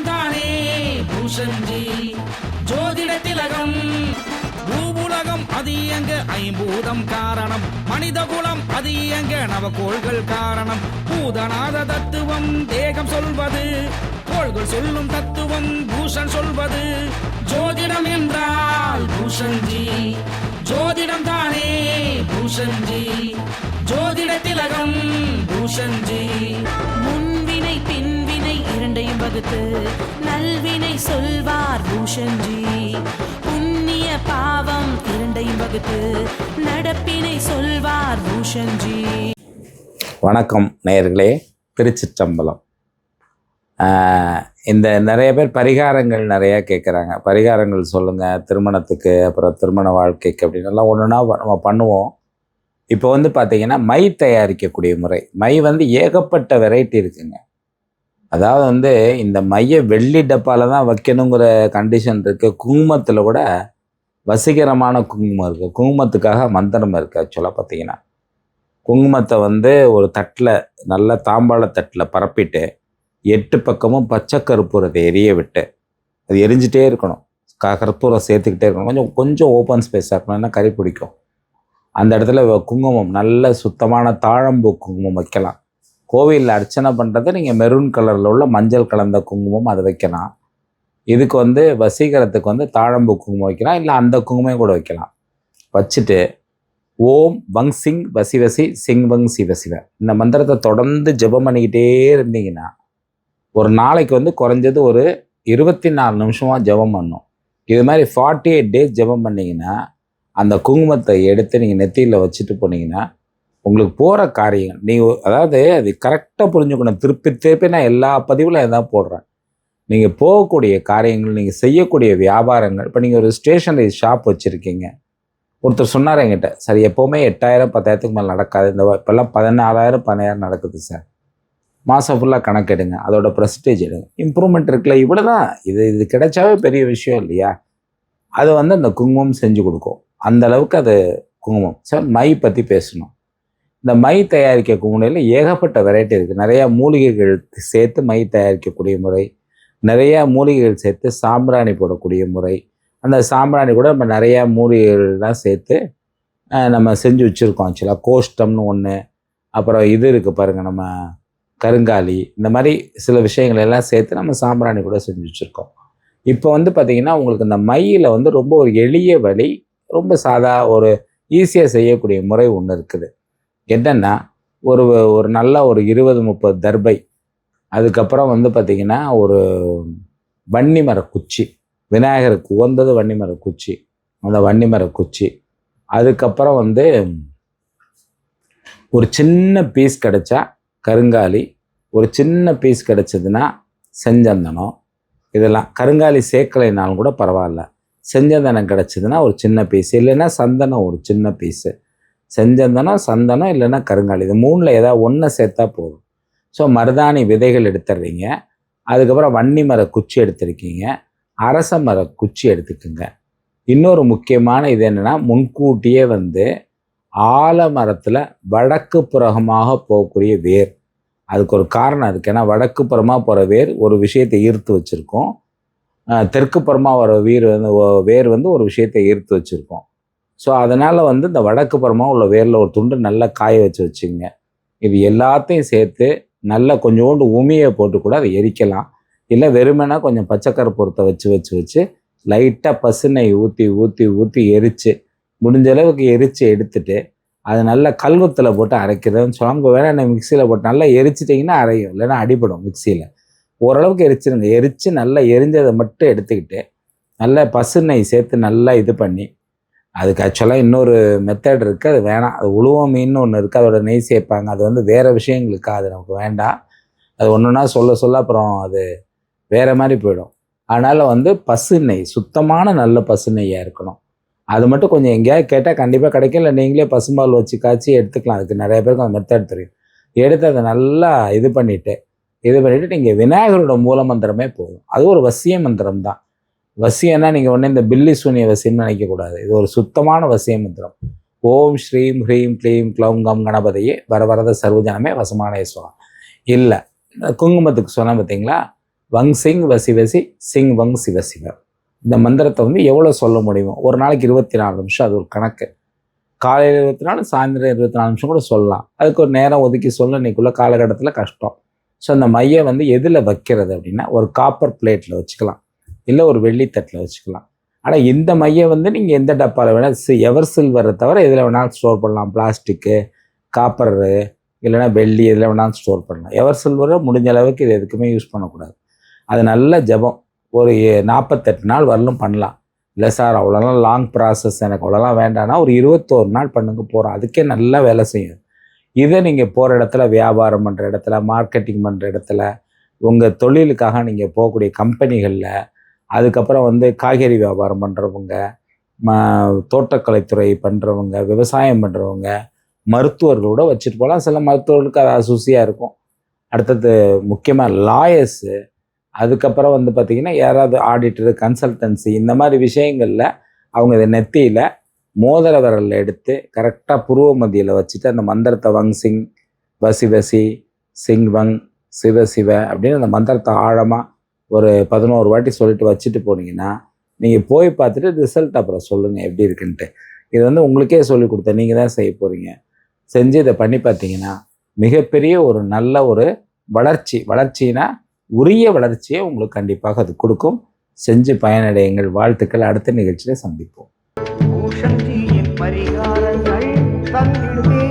ஜோதிடம் தானே பூஷன்ஜி ஜோதிட திலகம் பூவுலகம் அது இயங்க ஐம்பூதம் காரணம். மனித குலம் அது இயங்க நவகோள்கள் காரணம். பூதநாத தத்துவம் தேகம் சொல்வது. கோள்கள் சொல்லும் தத்துவம் பூஷன் சொல்வது. ஜோதிடம் என்றால் பூஷன்ஜி ஜோதிடம் தானே இரண்டையும் நல்வினை சொல்வார் பூஷன்ஜி புண்ணிய பாவம் இரண்டையும் வகுத்து நடப்பினை சொல்வார் பூஷன்ஜி வணக்கம் நேயர்களே திருச்சிற்றம்பலம். இந்த நிறைய பேர் பரிகாரங்கள் நிறையா கேட்குறாங்க பரிகாரங்கள் சொல்லுங்கள் திருமணத்துக்கு அப்புறம் திருமண வாழ்க்கைக்கு அப்படின்னு எல்லாம் ஒன்றுனா நம்ம பண்ணுவோம். இப்போ வந்து பார்த்திங்கன்னா மை தயாரிக்கக்கூடிய முறை. மை வந்து ஏகப்பட்ட வெரைட்டி இருக்குங்க. அதாவது வந்து இந்த மைய வெள்ளி டப்பாவில் தான் வைக்கணுங்கிற கண்டிஷன் இருக்குது குங்குமத்தில் கூட வசீகரமான குங்குமம் இருக்குது குங்குமத்துக்காக மந்திரம் இருக்குது ஆக்சுவலாக பார்த்தீங்கன்னா குங்குமத்தை வந்து ஒரு தட்டில் நல்ல தாம்பாள தட்டில் பரப்பிட்டு எட்டு பக்கமும் பச்சை கற்பூரத்தை எரிய விட்டு அது எரிஞ்சிட்டே இருக்கணும். க கற்பூரம் சேர்த்துக்கிட்டே இருக்கணும். கொஞ்சம் கொஞ்சம் ஓப்பன் ஸ்பேஸாக இருக்கணும். ஏன்னா கறி பிடிக்கும். அந்த இடத்துல குங்குமம் நல்ல சுத்தமான தாழம்பூ குங்குமம் வைக்கலாம். கோவிலில் அர்ச்சனை பண்ணுறது நீங்கள் மெரூன் கலரில் உள்ள மஞ்சள் கலந்த குங்குமம் அதை வைக்கலாம். இதுக்கு வந்து வசீகரத்துக்கு வந்து தாழம்பூ குங்குமம் வைக்கலாம். இல்லை அந்த குங்குமம் கூட வைக்கலாம். வச்சுட்டு ஓம் வங் சிங் வசி வசி சிங் வங் சிவ சிவ இந்த மந்திரத்தை தொடர்ந்து ஜெபம் பண்ணிக்கிட்டே இருந்தீங்கன்னா ஒரு நாளைக்கு வந்து குறைஞ்சது ஒரு இருபத்தி நாலு நிமிஷமாக ஜெபம் பண்ணும். இது மாதிரி ஃபார்ட்டி எயிட் டேஸ் ஜெபம் பண்ணிங்கன்னா அந்த குங்குமத்தை எடுத்து நீங்கள் நெத்தியில் வச்சுட்டு போனீங்கன்னா உங்களுக்கு போகிற காரியங்கள். நீங்கள் அதாவது அது கரெக்டாக புரிஞ்சுக்கணும். திருப்பி திருப்பி நான் எல்லா பதிவில் இதான் போடுறேன். நீங்கள் போகக்கூடிய காரியங்கள் நீங்கள் செய்யக்கூடிய வியாபாரங்கள் இப்போ நீங்கள் ஒரு ஸ்டேஷனரி ஷாப் வச்சுருக்கீங்க. ஒருத்தர் சொன்னார் என்கிட்ட சார் எப்போவுமே எட்டாயிரம் பத்தாயிரத்துக்கு மேலே நடக்காது. இந்த இப்போல்லாம் பதினாலாயிரம் பதினாயிரம் நடக்குது சார். மாதம் ஃபுல்லாக கணக்கெடுங்க அதோட ப்ரெஸ்டேஜ் எடுங்க. இம்ப்ரூவ்மெண்ட் இருக்குல்ல இவ்வளோ தான் இது இது கிடைச்சாவே பெரிய விஷயம் இல்லையா? அது வந்து அந்த குங்குமம் செஞ்சு கொடுக்கும். அந்த அளவுக்கு அது குங்குமம். சார் மை பற்றி பேசணும். இந்த மை தயாரிக்க முறையில் ஏகப்பட்ட வெரைட்டி இருக்குது நிறையா மூலிகைகள் சேர்த்து மை தயாரிக்கக்கூடிய முறை நிறையா மூலிகைகள் சேர்த்து சாம்பிராணி போடக்கூடிய முறை அந்த சாம்பிராணி கூட நம்ம நிறையா மூலிகைகள்லாம் சேர்த்து நம்ம செஞ்சு வச்சுருக்கோம் ஆக்சுவலாக கோஷ்டம்னு ஒன்று அப்புறம் இது இருக்குது பாருங்கள் நம்ம கருங்காலி இந்த மாதிரி சில விஷயங்கள் எல்லாம் சேர்த்து நம்ம சாம்பிராணி கூட செஞ்சு வச்சுருக்கோம். இப்போ வந்து பார்த்திங்கன்னா உங்களுக்கு இந்த மையில் வந்து ரொம்ப ஒரு எளிய வழி ரொம்ப சாதா ஒரு ஈஸியாக செய்யக்கூடிய முறை ஒன்று இருக்குது. என்னென்னா ஒரு ஒரு நல்ல ஒரு இருபது முப்பது தர்பை. அதுக்கப்புறம் வந்து பார்த்திங்கன்னா ஒரு வன்னி மர குச்சி. விநாயகருக்கு உகந்தது வன்னி மர குச்சி. அந்த வன்னி மர குச்சி. அதுக்கப்புறம் வந்து ஒரு சின்ன பீஸ் கிடைச்சா கருங்காலி. ஒரு சின்ன பீஸ் கிடச்சதுன்னா செஞ்சந்தனம். இதெல்லாம் கருங்காலி சேர்க்கலைனாலும் கூட பரவாயில்ல. செஞ்சந்தனம் கிடச்சிதுன்னா ஒரு சின்ன பீஸ் இல்லைன்னா சந்தனம் ஒரு சின்ன பீஸு செஞ்சந்தனம் சந்தனம் இல்லைன்னா கருங்காலி. இது மூணில் ஏதாவது ஒன்றை சேர்த்தா போதும். ஸோ மருதாணி விதைகள் எடுத்துடுறீங்க அதுக்கப்புறம் வன்னி மர குச்சி எடுத்திருக்கீங்க. அரச மர குச்சி எடுத்துக்குங்க. இன்னொரு முக்கியமான இது என்னென்னா முன்கூட்டியே வந்து ஆலமரத்தில் வடக்கு புறகமாக போகக்கூடிய வேர். அதுக்கு ஒரு காரணம் இருக்குது ஏன்னா வடக்கு புறமாக போகிற வேர் ஒரு விஷயத்தை ஈர்த்து வச்சுருக்கோம். தெற்கு புறமாக வர வீர் வந்து வேர் வந்து ஒரு விஷயத்தை ஈர்த்து வச்சுருக்கோம். ஸோ அதனால் வந்து இந்த வடக்கு புறமாக உள்ள வேரில் ஒரு துண்டு நல்லா காய வச்சு வச்சுங்க இது எல்லாத்தையும் சேர்த்து நல்லா கொஞ்சோண்டு உமியை போட்டு கூட அதை எரிக்கலாம். இல்லை வெறுமனா கொஞ்சம் பச்சை வச்சு வச்சு வச்சு லைட்டாக பசுனை ஊற்றி ஊற்றி ஊற்றி எரித்து முடிஞ்ச அளவுக்கு எரித்து எடுத்துட்டு அது நல்லா கல்வத்தில் போட்டு அரைக்கிறதுன்னு சொல்லாமல் வேணா மிக்சியில் போட்டு நல்லா எரிச்சிட்டிங்கன்னா அரையும். இல்லைன்னா அடிபடும் மிக்சியில் ஓரளவுக்கு எரிச்சிருங்க. எரித்து நல்லா எரிஞ்சதை மட்டும் எடுத்துக்கிட்டு நல்லா பசுனை சேர்த்து நல்லா இது பண்ணி அதுக்கு ஆக்சுவலாக இன்னொரு மெத்தட் இருக்குது அது வேணாம். அது உழுவ மீன் ஒன்று இருக்குது அதோட நெய் சேர்ப்பாங்க. அது வந்து வேறு விஷயங்களுக்கா அது நமக்கு வேண்டாம். அது ஒன்றுனா சொல்ல சொல்ல அப்புறம் அது வேறு மாதிரி போயிடும். அதனால் வந்து பசு நெய் சுத்தமான நல்ல பசு நெய்யாக இருக்கணும். அது மட்டும் கொஞ்சம் எங்கேயாவது கேட்டால் கண்டிப்பாக கிடைக்கும். இல்லை நீங்களே பசும்பால் வச்சு காய்ச்சி எடுத்துக்கலாம். அதுக்கு நிறைய பேருக்கு அந்த மெத்தட் தெரியும். எடுத்து அதை நல்லா இது பண்ணிவிட்டு இது பண்ணிவிட்டு நீங்கள் விநாயகரோட மூல மந்திரமே போதும். அது ஒரு வசிய மந்திரம் தான் வசியம்னா நீங்கள் ஒன்று இந்த பில்லி சூனிய வசியம்னு நினைக்கக்கூடாது. இது ஒரு சுத்தமான வசிய மந்திரம். ஓம் ஸ்ரீம் ஹ்ரீம் க்ளீம் க்ளௌம் கம் கணபதியே வரவரத சர்வஜனமே வசமான ஈஸ்வரம் இல்லை குங்குமத்துக்கு சொன்னேன் பார்த்தீங்களா வங் சிங் வசி வசி சிங் வங் சிவ சிவ இந்த மந்திரத்தை வந்து எவ்வளோ சொல்ல முடியுமோ? ஒரு நாளைக்கு இருபத்தி நாலு நிமிஷம் அது ஒரு கணக்கு. காலையில் இருபத்தி நாலு சாயந்தரம் இருபத்தி நாலு நிமிஷம் கூட சொல்லலாம். அதுக்கு ஒரு நேரம் ஒதுக்கி சொல்ல இன்னைக்குள்ள காலகட்டத்தில் கஷ்டம். ஸோ அந்த மையை வந்து எதில் வைக்கிறது அப்படின்னா ஒரு காப்பர் பிளேட்டில் வச்சுக்கலாம். இல்லை ஒரு வெள்ளித்தட்டில் வச்சுக்கலாம். ஆனால் இந்த மையை வந்து நீங்கள் எந்த டப்பாவில் வேணால் சி எவர் சில்வரை தவிர எதில் வேணாலும் ஸ்டோர் பண்ணலாம். பிளாஸ்டிக்கு காப்பரு இல்லைன்னா வெள்ளி எதில் வேணாலும் ஸ்டோர் பண்ணலாம். எவர் சில்வரை முடிஞ்ச அளவுக்கு இது எதுக்குமே யூஸ் பண்ணக்கூடாது. அது நல்ல ஜபம். ஒரு நாற்பத்தெட்டு நாள் வரலும் பண்ணலாம். இல்லை சார் அவ்வளோலாம் லாங் ப்ராசஸ் எனக்கு அவ்வளோலாம் வேண்டாம்னா ஒரு இருபத்தோரு நாள் பண்ணுங்க போகிறோம் அதுக்கே நல்லா வேலை செய்யும். இதை நீங்கள் போகிற இடத்துல வியாபாரம் பண்ணுற இடத்துல மார்க்கெட்டிங் பண்ணுற இடத்துல உங்கள் தொழிலுக்காக நீங்கள் போகக்கூடிய கம்பெனிகளில் அதுக்கப்புறம் வந்து காய்கறி வியாபாரம் பண்ணுறவங்க ம தோட்டக்கலைத்துறை பண்ணுறவங்க விவசாயம் பண்ணுறவங்க மருத்துவர்களோட வச்சுட்டு போகலாம். சில மருத்துவர்களுக்கு அது அசூசியாக இருக்கும். அடுத்தது முக்கியமாக லாயர்ஸு அதுக்கப்புறம் வந்து பார்த்திங்கன்னா யாராவது ஆடிட்டரு கன்சல்டன்சி இந்த மாதிரி விஷயங்களில் அவங்க இதை நெத்தியில் மோதிர விரலில் எடுத்து கரெக்டாக புருவ மதியில் வச்சுட்டு அந்த மந்திரத்தை வங் சிங் வசி வசி சிங் வங் சிவ சிவ அப்படின்னு அந்த மந்திரத்தை ஆழமாக ஒரு பதினோரு வாட்டி சொல்லிட்டு வச்சுட்டு போனீங்கன்னா நீங்கள் போய் பார்த்துட்டு ரிசல்ட் அப்புறம் சொல்லுங்கள் எப்படி இருக்குன்ட்டு. இது வந்து உங்களுக்கே சொல்லி கொடுத்தேன். நீங்கள் தான் செய்ய போகிறீங்க செஞ்சு இதை பண்ணி பார்த்தீங்கன்னா மிகப்பெரிய ஒரு நல்ல ஒரு வளர்ச்சி வளர்ச்சினா உரிய வளர்ச்சியை உங்களுக்கு கண்டிப்பாக அது கொடுக்கும். செஞ்சு பயனடையுங்கள். வாழ்த்துக்கள். அடுத்த நிகழ்ச்சியில் சந்திப்போம். பரிகாரங்கள் தந்திடுமே